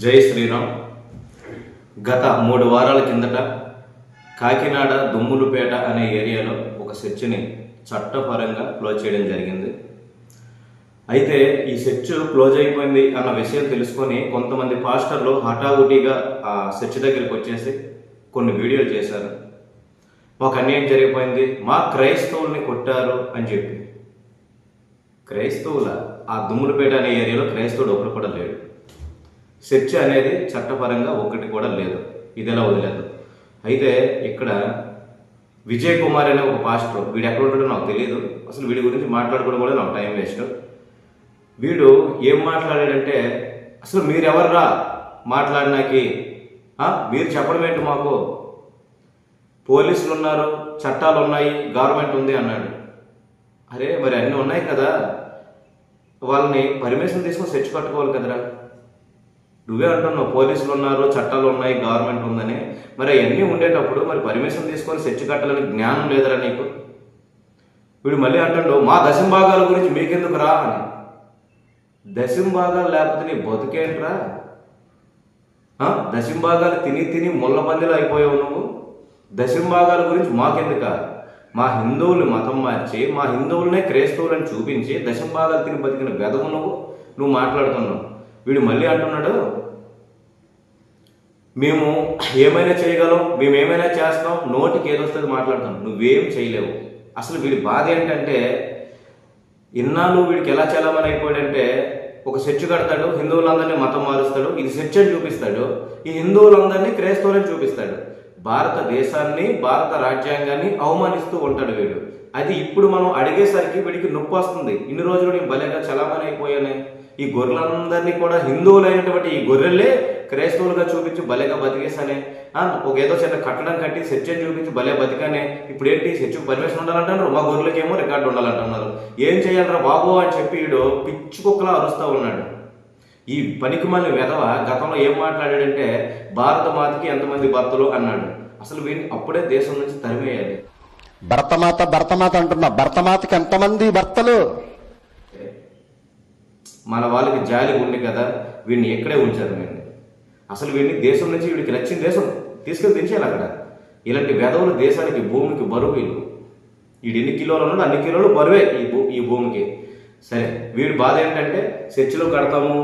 జై శ్రీరామ్. గత మూడు వారాల కిందట కాకినాడ దుమ్ములుపేట అనే ఏరియాలో ఒక చర్చిని చట్టపరంగా క్లోజ్ చేయడం జరిగింది. అయితే ఈ చర్చ్ క్లోజ్ అయిపోయింది అన్న విషయం తెలుసుకొని కొంతమంది పాస్టర్లు హఠావుటిగా ఆ చర్చ్ దగ్గరికి వచ్చేసి కొన్ని వీడియోలు చేశారు. మాకు అన్యాయం జరిగిపోయింది. మా క్రైస్తవుల్ని కొట్టారు అని చెప్పి. క్రైస్తవుల ఆ దుమ్ములపేట అనే ఏరియాలో క్రైస్తవుడు ఒకరు కూడా లేడు చర్చ అనేది చట్టపరంగా ఒకటి కూడా లేదు. ఇది ఎలా వదిలేదు అయితే ఇక్కడ విజయ్ కుమార్ అనే ఒక పాస్టర్ వీడు ఎక్కడ ఉంటాడో నాకు తెలియదు అసలు వీడి గురించి మాట్లాడుకోవడం కూడా నాకు టైం వేస్ట్. వీడు ఏం మాట్లాడాడంటే అసలు మీరెవర్రా మాట్లాడినాకి? మీరు చెప్పడం ఏంటి మాకు? పోలీసులు ఉన్నారు చట్టాలు ఉన్నాయి గవర్నమెంట్ ఉంది అన్నాడు. అరే మరి అన్నీ ఉన్నాయి కదా. వాళ్ళని పర్మిషన్ తీసుకొని సెర్చ్ కట్టుకోవాలి కదరా. నువ్వే అంటున్నావు పోలీసులు ఉన్నారు చట్టాలు ఉన్నాయి గవర్నమెంట్ ఉందని. మరి అవన్నీ ఉండేటప్పుడు మరి పర్మిషన్ తీసుకొని చర్చి కట్టాలని జ్ఞానం లేదరా నీకు? వీడు మళ్ళీ అంటాడు మా దశంభాగాల గురించి మీకెందుకు రా అని. దశంభాగాలు లేకపోతే నీ బతుకేంట్రా? దశంభాగాలు తిని తిని ముళ్ళ పందిలో అయిపోయావు నువ్వు? దశంభాగాల గురించి మాకెందుక? మా హిందువులు మతం మార్చి మా హిందువులనే క్రైస్తవులని చూపించి దశంభాగాలు తిని బతికిన బెదవు నువ్వు? నువ్వు మాట్లాడుతున్నావు. వీడు మళ్ళీ అంటున్నాడు మేము ఏమైనా చేయగలం మేము ఏమైనా చేస్తాం నోటికి ఏదొస్తుంది మాట్లాడతాం నువ్వేం చేయలేవు. అసలు వీడి బాధ ఏంటంటే ఇన్నాళ్ళు వీడికి ఎలా చేయాలని అయిపోయాడంటే ఒక సెర్చ్ కడతాడు హిందువులందరినీ మతం మారుస్తాడు ఇది సెర్చ్ అని చూపిస్తాడు ఈ హిందువులందరినీ క్రైస్తవులని చూపిస్తాడు. భారతదేశాన్ని భారత రాజ్యాంగాన్ని అవమానిస్తూ ఉంటాడు వీడు. అది ఇప్పుడు మనం అడిగేసరికి వీడికి నొప్పి వస్తుంది. ఇన్ని రోజులు నేను బలంగా చలామణి అయిపోయాను. ఈ గొర్రెలందరినీ కూడా హిందువులైనటువంటి ఈ గొర్రెలే క్రైస్తవులుగా చూపించి భలేగా బతికేసానే ఒక ఏదో చిన్న కట్టడం కట్టి అని చూపించి భలే బతికానే. ఇప్పుడు ఏంటి సెర్చ్ పర్మిషన్ ఉండాలంటున్నారు. మా గొర్రెలకేమో రికార్డు ఉండాలంటున్నారు. ఏం చేయాలరా బాబు అని చెప్పి వీడు పిచ్చి కుక్కలా అరుస్తూ ఉన్నాడు. ఈ పనికి మళ్ళీ వెధవ గతంలో ఏం మాట్లాడాడంటే భారత మాతకి ఎంతమంది భర్తలు? అన్నాడు. అసలు వీడిని అప్పుడే దేశం నుంచి తరిమేయాలి. భర్తమాత భర్తమాత అంటున్నా. భర్తమాతకి ఎంతమంది భర్తలు? మన వాళ్ళకి జాలి ఉంది కదా. వీడిని ఎక్కడే ఉంచారు వీడిని అసలు వీడిని దేశం నుంచి వీడికి నచ్చిన దేశం తీసుకెళ్ళి దించేయాలి అక్కడ. ఇలాంటి వెధవులు దేశానికి భూమికి బరువు వీళ్ళు. వీడు ఎన్ని కిలోలు ఉన్నాడు అన్ని కిలోలు బరువే ఈ భూ ఈ భూమికి. సరే వీడి బాధ ఏంటంటే చర్చిలో కడతాము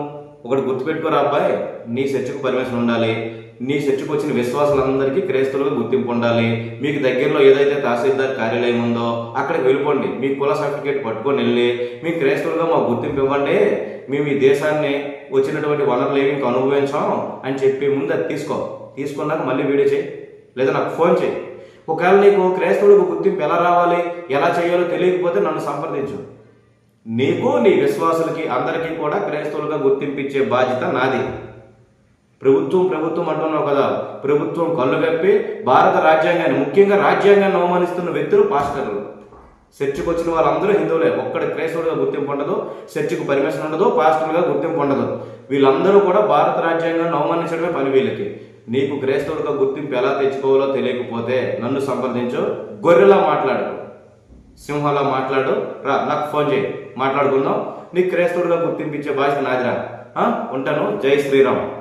ఒకటి గుర్తుపెట్టుకోరా అబ్బాయి నీ చర్చకు పర్మిషన్ ఉండాలి నీ చర్చకు వచ్చిన విశ్వాసులందరికీ క్రైస్తవులకు గుర్తింపు ఉండాలి. మీకు దగ్గరలో ఏదైతే తహసీల్దార్ కార్యాలయం ఉందో అక్కడికి వెళ్ళిపోండి. మీ కుల సర్టిఫికేట్ పట్టుకొని వెళ్ళి మీ క్రైస్తవులుగా మాకు గుర్తింపు ఇవ్వండి. మేము ఈ దేశాన్ని వచ్చినటువంటి వనరులు ఏమి అనుభవించాం అని చెప్పి ముందు అది తీసుకో. తీసుకున్నాక మళ్ళీ వీడియో చేయి. లేదా నాకు ఫోన్ చేయి. ఒకవేళ నీకు క్రైస్తవులకు గుర్తింపు ఎలా రావాలి ఎలా చేయాలో తెలియకపోతే నన్ను సంప్రదించు. నీకు నీ విశ్వాసులకి అందరికీ కూడా క్రైస్తవులుగా గుర్తింపించే బాధ్యత నాది. ప్రభుత్వం ప్రభుత్వం అంటున్నావు కదా. ప్రభుత్వం కళ్ళు కప్పి భారత రాజ్యాంగాన్ని ముఖ్యంగా రాజ్యాంగాన్ని అవమానిస్తున్న వ్యక్తులు పాస్టర్లు. చర్చికి వచ్చిన వాళ్ళందరూ హిందువులే. ఒక్కడి క్రైస్తవుడిగా గుర్తింపు ఉండదు చర్చికి పర్మిషన్ ఉండదు పాస్టర్లుగా గుర్తింపు ఉండదు. వీళ్ళందరూ కూడా భారత రాజ్యాంగాన్ని అవమానించడమే పని వీళ్ళకి. నీకు క్రైస్తవుడిగా గుర్తింపు ఎలా తెచ్చుకోవాలో తెలియకపోతే నన్ను సంప్రదించు. గొర్రెలా మాట్లాడు. సింహంలా మాట్లాడు. రా నాకు ఫోన్ చేయి. మాట్లాడుకుందాం. నీకు క్రైస్తవుడిగా గుర్తింపించే బాధ్యత నాదిరా. ఉంటాను. జై శ్రీరామ్.